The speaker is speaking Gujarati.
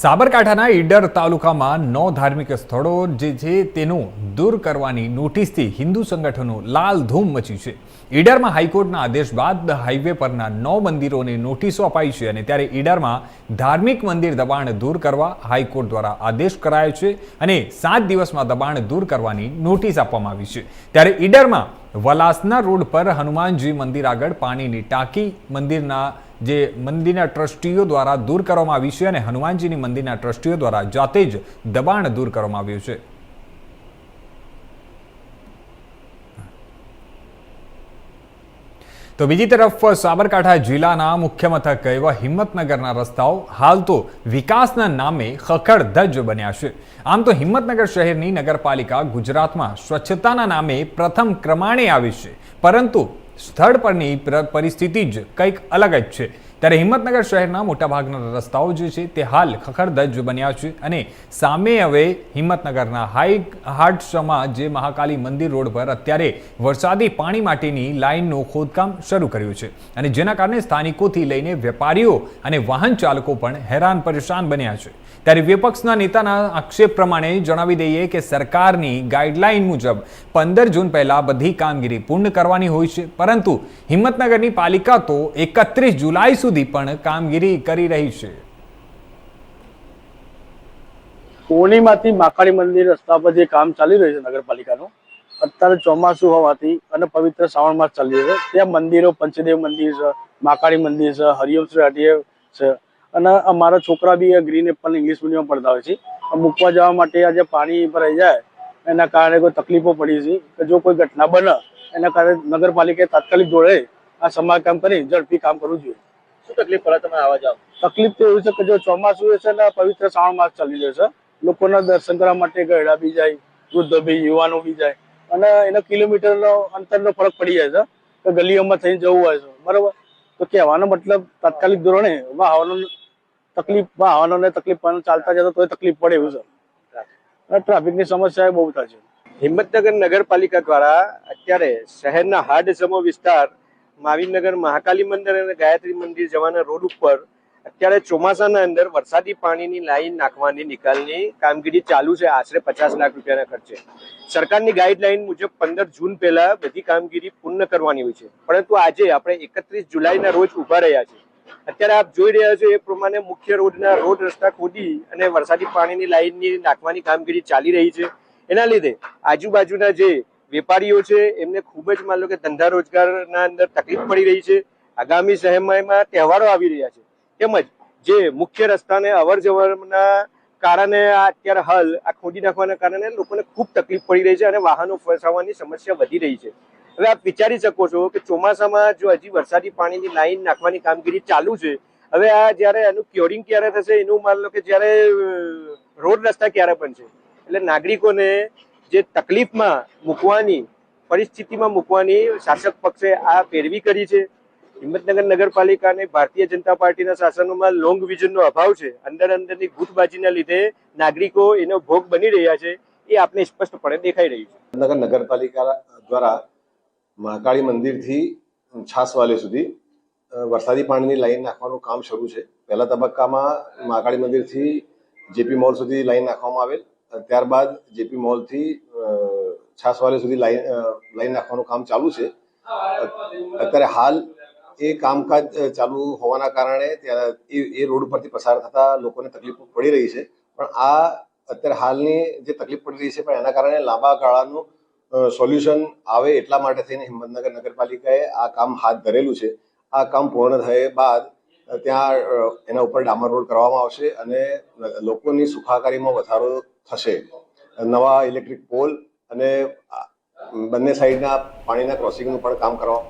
સાબરકાંઠાના ઈડર તાલુકામાં નવ ધાર્મિક સ્થળો જે છે તેનું દૂર કરવાની નોટિસથી હિન્દુ સંગઠનો લાલ ધૂમ મચી છે. ઈડરમાં હાઈકોર્ટના આદેશ બાદ હાઈવે પરના નવ મંદિરોને નોટિસો અપાઈ છે અને ત્યારે ઈડરમાં ધાર્મિક મંદિર દબાણ દૂર કરવા હાઈકોર્ટ દ્વારા આદેશ કરાયો છે અને સાત દિવસમાં દબાણ દૂર કરવાની નોટિસ આપવામાં આવી છે. ત્યારે ઈડરમાં વલાસના રોડ પર હનુમાનજી મંદિર આગળ પાણીની ટાંકી મંદિરના જે મંદિરના ટ્રસ્ટીઓ દ્વારા દૂર કરવામાં આવી છે અને હનુમાનજીની મંદિરના ટ્રસ્ટીઓ દ્વારા જાતે જ દબાણ દૂર કરવામાં આવ્યું છે. તો બીજી તરફ સાબરકાંઠા જિલ્લાના મુખ્ય મથક એવા હિંમતનગરના રસ્તાઓ હાલ તો વિકાસના નામે ખખડધજ બન્યા છે. આમ તો હિંમતનગર શહેરની નગરપાલિકા ગુજરાતમાં સ્વચ્છતાના નામે પ્રથમ ક્રમાણે આવી છે. પરંતુ સ્થળ પરની પ્ર- પરિસ્થિતિ જ કંઈક અલગ જ છે. ત્યારે હિંમતનગર શહેરના મોટાભાગના રસ્તાઓ જે છે તે હાલ ખખડધજ બન્યા છે અને સામે હવે હિંમતનગરના હાઈ હાટસમાં જે મહાકાલી મંદિર રોડ પર અત્યારે વરસાદી પાણી માટેની લાઇનનું ખોદકામ શરૂ કર્યું છે અને જેના કારણે સ્થાનિકોથી લઈને વેપારીઓ અને વાહન ચાલકો પણ હેરાન પરેશાન બન્યા છે. ત્યારે વિપક્ષના નેતાના આક્ષેપ પ્રમાણે જણાવી દઈએ કે સરકારની ગાઈડલાઇન મુજબ પંદર જૂન પહેલા બધી કામગીરી પૂર્ણ કરવાની હોય છે, પરંતુ હિંમતનગરની પાલિકા તો એકત્રીસ જુલાઈ સુધી પણ કામગીરી કરી રહી છે. કોણીમાંથી માકાળી મંદિર રસ્તા પર જે કામ ચાલી રહ્યું છે નગરપાલિકાનું, અત્યારે ચોમાસું હોવાથી અને પવિત્ર શ્રાવણ માસ ચાલી રહ્યો છે, ત્યાં મંદિરો, પંચદેવ મંદિર છે માકાળી મંદિર છે હરિયમ શ્રી હાટીએ છે. અને અમારા છોકરા બી ગ્રીન એપલ ઇંગ્લિશ મીડિયમ પડતા હોય છે. મૂકવા જવા માટે આજે પાણી ભરાઈ જાય, એના કારણે કોઈ તકલીફો પડી છે કે જો કોઈ ઘટના બને, એના કારણે નગરપાલિકાએ તાત્કાલિક જોડે આ સમારકામ કરી ઝડપી કામ કરવું જોઈએ. શું તકલીફ પડે તમે આવા જાવ તકલીફ તો એવું છે કે જો ચોમાસું છે ને પવિત્ર શ્રાવણ માસ ચાલી રહ્યો છે લોકોના દર્શન કરવા માટે ગયડા બી જાય વૃદ્ધો બી યુવાનો બી જાય અને એનો કિલોમીટરનો અંતરનો ફરક પડી જાય છે કે ગલીઓમાં થઈને જવું હોય છે. બરોબર? તો કહેવાનો મતલબ તાત્કાલિક ધોરણે વાહનો તકલીફ વાહનોને તકલીફ પણ ચાલતા જતા તોય તકલીફ પડે એવું છે. અને ટ્રાફિકની સમસ્યા એ બહુ થાય છે. હિંમતનગર નગરપાલિકા દ્વારા અત્યારે શહેરના હાડ સમો વિસ્તાર માવીનગર મહાકાલી મંદિર અને ગાયત્રી મંદિર જવાના રોડ ઉપર અત્યારે ચોમાસાના અંદર વરસાદી પાણીની લાઈન નાખવાની નિકાલની કામગીરી ચાલુ છે. આશરે પચાસ લાખ રૂપિયાના ખર્ચે. સરકારની ગાઈડલાઈન મુજબ પંદર જૂન પહેલા બધી કામગીરી પૂર્ણ કરવાની હોય છે. પરંતુ આજે આપણે એકત્રીસ જુલાઈના રોજ ઊભા રહ્યા છે અત્યારે આપ જોઈ રહ્યા છો એ પ્રમાણે મુખ્ય રોડના રોડ રસ્તા ખોદી અને વરસાદી પાણીની લાઈનની નાખવાની કામગીરી ચાલી રહી છે. એના લીધે આજુબાજુના જે વેપારીઓ છે, એમને ખૂબ જ માન લો કે ધંધા રોજગારના અંદર તકલીફ પડી રહી છે. આગામી સમયમાં તહેવારો આવી રહ્યા છે. તેમજ જે મુખ્ય રસ્તાને અવર જવરના કારણે આ અત્યારે હાલ આ ખોદી નાખવાના કારણે લોકોને ખૂબ તકલીફ પડી રહી છે અને વાહનો ફસાવવાની સમસ્યા વધી રહી છે. હવે આપ વિચારી શકો છો કે ચોમાસામાં જો હજી વરસાદી પાણીની લાઈન નાખવાની કામગીરી ચાલુ છે, હવે આ જ્યારે એનું ક્યોરિંગ ક્યારે થશે, એનું માન લો કે જ્યારે રોડ રસ્તા ક્યારે બનશે? એટલે નાગરિકોને જે તકલીફમાં મૂકવાની, પરિસ્થિતિમાં મૂકવાની શાસક પક્ષે આ પેરવી કરી છે. હિંમતનગર નગરપાલિકાને ભારતીય જનતા પાર્ટીના શાસનોમાં લોંગ વિઝનનો અભાવ છે. અંદર અંદરની ગુટબાજીના લીધે નાગરિકો એનો ભોગ બની રહ્યા છે. એ આપને સ્પષ્ટપણે દેખાઈ રહ્યું છે. નગર નગરપાલિકા દ્વારા મહાકાળી મંદિરથી છાસવાલે સુધી વરસાદી પાણીની લાઈન નાખવાનું કામ શરૂ છે. પહેલા તબક્કામાં મહાકાળી મંદિરથી જેપી મોલ સુધી લાઈન નાખવામાં આવેલ. ત્યારબાદ જેપી મોલથી છાસવાલે સુધી લાઈન લાઈન નાખવાનું કામ ચાલુ છે. અત્યારે હાલ એ કામકાજ ચાલુ હોવાના કારણે ત્યાં એ રોડ પરથી પસાર થતા લોકોને તકલીફ પડી રહી છે. પણ આ અત્યારે હાલની જે તકલીફ પડી રહી છે, પણ એના કારણે લાંબા ગાળાનું સોલ્યુશન આવે એટલા માટે થઈને હિંમતનગર નગરપાલિકાએ આ કામ હાથ ધરેલું છે. આ કામ પૂર્ણ થયા બાદ ત્યાં એના ઉપર ડામર રોડ કરવામાં આવશે અને લોકોની સુખાકારીમાં વધારો થશે. નવા ઇલેક્ટ્રિક પોલ અને બંને સાઈડના પાણીના ક્રોસિંગનું પણ કામ કરવા